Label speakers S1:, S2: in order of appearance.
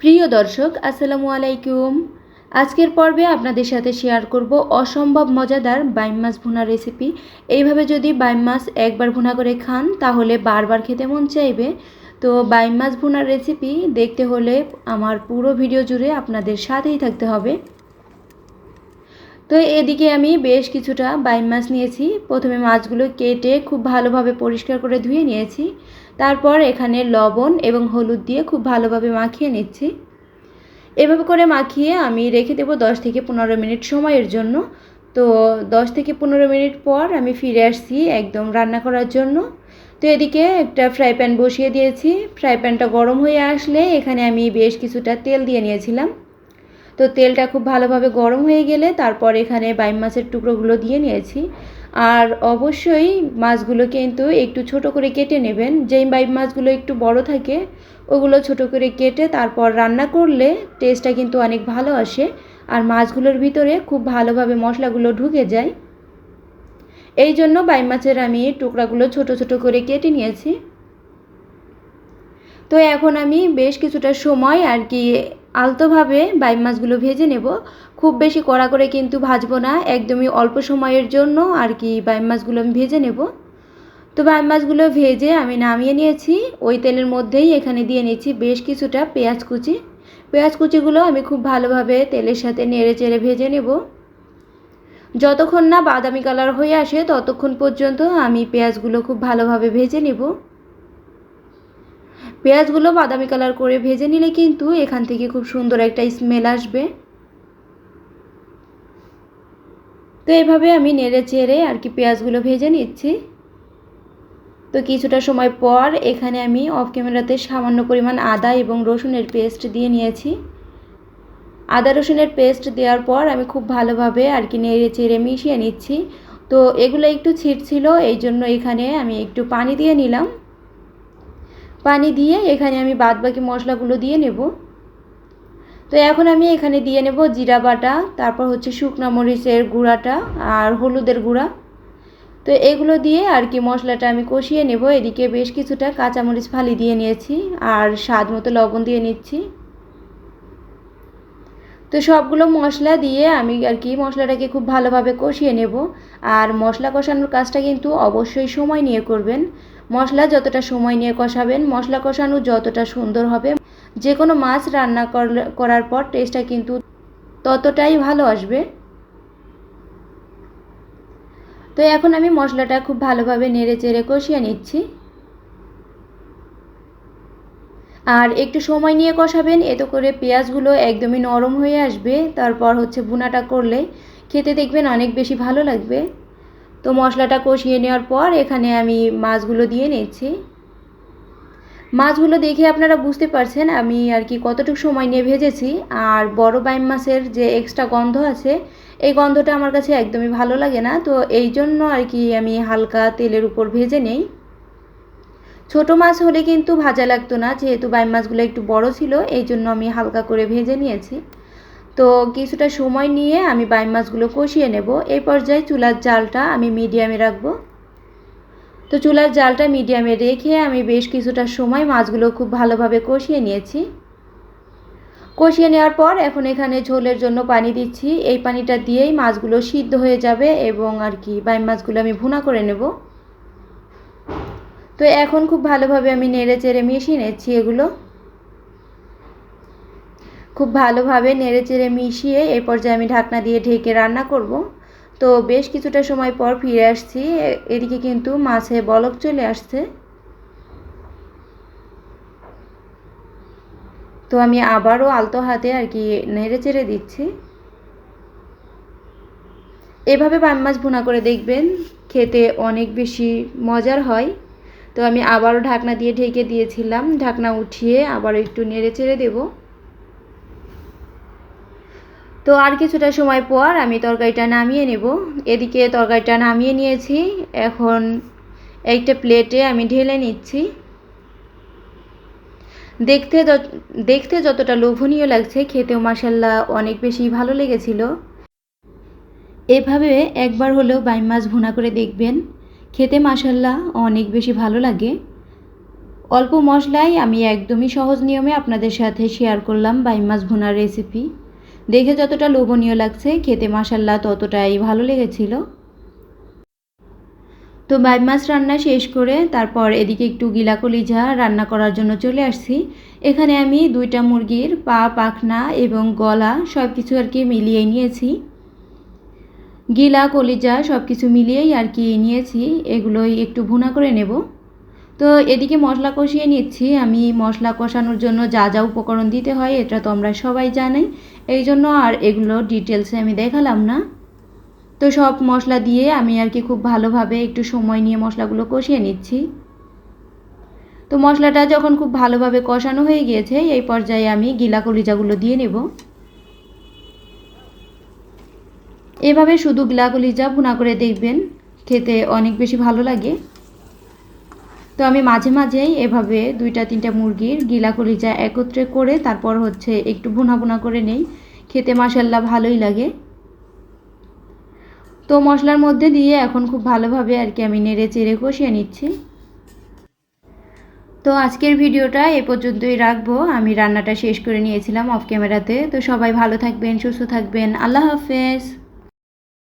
S1: প্রিয় দর্শক, আসসালামু আলাইকুম। আজকের পর্বে আপনাদের সাথে শেয়ার করব অসম্ভব মজাদার বাইম মাছ ভুনা রেসিপি এইভাবে যদি বাইম মাছ একবার ভুনা করে খান, তাহলে বারবার খেতে মন চাইবে। তো বাইম মাছ ভুনার রেসিপি দেখতে হলে আমার পুরো ভিডিও জুড়ে আপনাদের সাথেই থাকতে হবে। তো এদিকে আমি বেশ কিছুটা বাইম মাছ নিয়েছি। প্রথমে মাছগুলো কেটে খুব ভালোভাবে পরিষ্কার করে ধুয়ে নিয়েছি। তারপর এখানে লবণ এবং হলুদ দিয়ে খুব ভালোভাবে মাখিয়ে নিচ্ছি। এভাবে করে মাখিয়ে আমি রেখে দেবো দশ থেকে পনেরো মিনিট সময়ের জন্য। তো দশ থেকে পনেরো মিনিট পর আমি ফিরে আসছি একদম রান্না করার জন্য। তো এদিকে একটা ফ্রাই প্যান বসিয়ে দিয়েছি। ফ্রাই প্যানটা গরম হয়ে আসলে এখানে আমি বেশ কিছুটা তেল দিয়ে নিয়েছিলাম। তো তেলটা খুব ভালোভাবে গরম হয়ে গেলে তারপর এখানে বাইম মাছের টুকরোগুলো দিয়ে নিয়েছি। আর অবশ্যই মাছগুলো কিন্তু একটু ছোট করে কেটে নেবেন। যেই বাইম মাছগুলো একটু বড় থাকে, ওগুলো ছোট করে কেটে তারপর রান্না করলে টেস্টটা কিন্তু অনেক ভালো আসে আর মাছগুলোর ভিতরে খুব ভালোভাবে মশলাগুলো ঢুকে যায়। এই জন্য বাইম মাছের আমি টুকরাগুলো ছোট ছোট করে কেটে নিয়েছি। তো এখন আমি বেশ কিছুটা সময় আর কি আলতোভাবে বাইম মাছগুলো ভেজে নেব। খুব বেশি কড়া করে কিন্তু ভাজবো না, একদমই অল্প সময়ের জন্য আর কি বাইম মাছগুলো আমি ভেজে নেব। তো বাইম মাছগুলো ভেজে আমি নামিয়ে নিয়েছি, ওই তেলের মধ্যেই এখানে দিয়ে নিয়েছি বেশ কিছুটা পেঁয়াজ কুচি। পেঁয়াজ কুচিগুলো আমি খুব ভালোভাবে তেলের সাথে নেড়ে চেড়ে ভেজে নেব। যতক্ষণ না বাদামি কালার হয়ে আসে ততক্ষণ পর্যন্ত আমি পেঁয়াজগুলো খুব ভালোভাবে ভেজে নেব। পেঁয়াজগুলো বাদামি কালার করে ভেজে নিলে কিন্তু এখান থেকে খুব সুন্দর একটা স্মেল আসবে। তো এভাবে আমি নেড়ে চেড়ে আর কি পেঁয়াজগুলো ভেজে নিচ্ছি। তো কিছুটা সময় পর এখানে আমি অফ ক্যামেরাতে সামান্য পরিমাণ আদা এবং রসুনের পেস্ট দিয়ে নিয়েছি। আদা রসুনের পেস্ট দেওয়ার পর আমি খুব ভালোভাবে আর কি নেড়ে চেড়ে মিশিয়ে নিচ্ছি। তো এগুলো একটু ছিটছিল এই জন্য এখানে আমি একটু পানি দিয়ে নিলাম। পানি দিয়ে এখানে আমি বাদবাকি মশলাগুলো দিয়ে নেব। তো এখন আমি এখানে দিয়ে নেব জিরা বাটা, তারপর হচ্ছে শুকনা মরিচের গুঁড়াটা আর হলুদের গুঁড়া। তো এগুলো দিয়ে আর কি মশলাটা আমি কষিয়ে নেব, এদিকে বেশ কিছুটা কাঁচামরিচ ফালি দিয়ে নিয়েছি আর স্বাদ মতো লবণ দিয়ে নিচ্ছি। তো সবগুলো মশলা দিয়ে আমি আর কি মশলাটাকে খুব ভালোভাবে কষিয়ে নেব। আর মশলা কষানোর কাজটা কিন্তু অবশ্যই সময় নিয়ে করবেন। মশলা যতটা সময় নিয়ে কষাবেন, মশলা কষানো যতটা সুন্দর হবে যে কোনো মাছ রান্না করার পর টেস্টটা কিন্তু ততটাই ভালো আসবে। তো এখন আমি মশলাটা খুব ভালোভাবে নেড়ে চেড়ে কষিয়ে নিচ্ছি। আর একটু সময় নিয়ে কষাবেন, এতে করে পেঁয়াজগুলো একদমই নরম হয়ে আসবে। তারপর হচ্ছে বুনাটা করলে খেতে দেখবেন অনেক বেশি ভালো লাগবে। তো মশলাটা কষিয়ে নেওয়ার পর এখানে আমি মাছগুলো দিয়ে নিচ্ছি। মাছগুলো দেখে আপনারা বুঝতে পারছেন আমি আর কি কতটুকু সময় নিয়ে ভেজেছি। আর বড় বাইম মাছের যে এক্সট্রা গন্ধ আছে, এই গন্ধটা আমার কাছে একদমই ভালো লাগে না। তো এই জন্য আর কি আমি হালকা তেলের উপর ভেজে নেই। ছোট মাছ হলে কিন্তু ভাজা লাগতো না, যেহেতু বাইম মাছগুলো একটু বড় ছিল, এই জন্য আমি হালকা করে ভেজে নিয়েছি। তো কিছুটা সময় নিয়ে আমি বাইম মাছগুলো কষিয়ে নেব। এই পর্যায়ে চুলার জালটা আমি মিডিয়ামে রাখব। তো চুলার জালটা মিডিয়ামে রেখে আমি বেশ কিছুটা সময় মাছগুলো খুব ভালোভাবে কষিয়ে নিয়েছি। কষিয়ে নেওয়ার পর এখন এখানে ঝোলের জন্য পানি দিচ্ছি। এই পানিটা দিয়েই মাছগুলো সিদ্ধ হয়ে যাবে এবং আর কি বাইম মাছগুলো আমি ভুনা করে নেব। তো এখন খুব ভালোভাবে আমি নেড়ে চেড়ে মিশিয়ে নিচ্ছি এগুলো। খুব ভালোভাবে নেড়ে চেড়ে মিশিয়ে এই পর্যায়ে আমি ঢাকনা দিয়ে ঢেকে রান্না করব। তো বেশ কিছুটা সময় পর ফিরে আসছি। এদিকে কিন্তু মাছে বলক চলে আসছে। তো আমি আবারও আলতো হাতে আর কি নেড়ে চেড়ে দিচ্ছি। এভাবে বাম মাছ ভুনা করে দেখবেন, খেতে অনেক বেশি মজার হয়। তো আমি আবারও ঢাকনা দিয়ে ঢেকে দিয়েছিলাম। ঢাকনা উঠিয়ে আবার একটু নেড়ে চেড়ে দেবো। তো আর কিছুটা সময় পর আমি তরকারিটা নামিয়ে নেব। এদিকে তরকারিটা নামিয়ে নিয়েছি। এখন একটা প্লেটে আমি ঢেলে নিচ্ছি। দেখতে দেখতে যতটা লোভনীয় লাগছে, খেতেও মাসাল্লাহ অনেক বেশি ভালো লেগেছিল। এভাবে একবার হলেও বাইম মাছ ভুনা করে দেখবেন। খেতে মাসাল্লাহ অনেক বেশি ভালো লাগে। অল্প মশলায় আমি একদমই সহজ নিয়মে আপনাদের সাথে শেয়ার করলাম বাইম মাছ ভুনার রেসিপি দেখে যতটা লোভনীয় লাগছে, খেতে মাসাল্লা ততটাই ভালো লেগেছিল। তো বাইম মাছ রান্না শেষ করে তারপর এদিকে একটু গিলা কলিজা রান্না করার জন্য চলে আসছি। এখানে আমি দুইটা মুরগির পা, পাখনা এবং গলা সব কিছু আর কি মিলিয়ে নিয়েছি। গিলা কলিজা সব কিছু মিলিয়েই আর কি নিয়েছি। এগুলোই একটু ভুনা করে নেব। তো এদিকে মশলা কষিয়ে নিচ্ছি। আমি মশলা কষানোর জন্য যা যা উপকরণ দিতে হয়, এটা তো আমরা সবাই জানি এই জন্য আর এগুলো ডিটেলসে আমি দেখালাম না। তো সব মশলা দিয়ে আমি আর কি খুব ভালোভাবে একটু সময় নিয়ে মশলাগুলো কষিয়ে নিচ্ছি। তো মশলাটা যখন খুব ভালোভাবে কষানো হয়ে গিয়েছে, এই পর্যায়ে আমি গিলা কলিজাগুলো দিয়ে নেব। এভাবে শুধু গিলা কলিজা ভুনা করে দেখবেন, খেতে অনেক বেশি ভালো লাগে। তো আমি মাঝে মাঝেই এভাবে দুইটা, তিনটা মুরগির গিলা কলিজা একত্রে করে তারপর হচ্ছে একটু ভুনা ভুনা করে নেই। খেতে মাসাল্লা ভালোই লাগে। তো মশলার মধ্যে দিয়ে এখন খুব ভালোভাবে আর কি আমি নেড়ে চেড়ে কষিয়ে নিচ্ছি। তো আজকের ভিডিওটা এ পর্যন্তই রাখব। আমি রান্নাটা শেষ করে নিয়েছিলাম অফ ক্যামেরাতে তো সবাই ভালো থাকবেন, সুস্থ থাকবেন। আল্লাহ হাফেজ।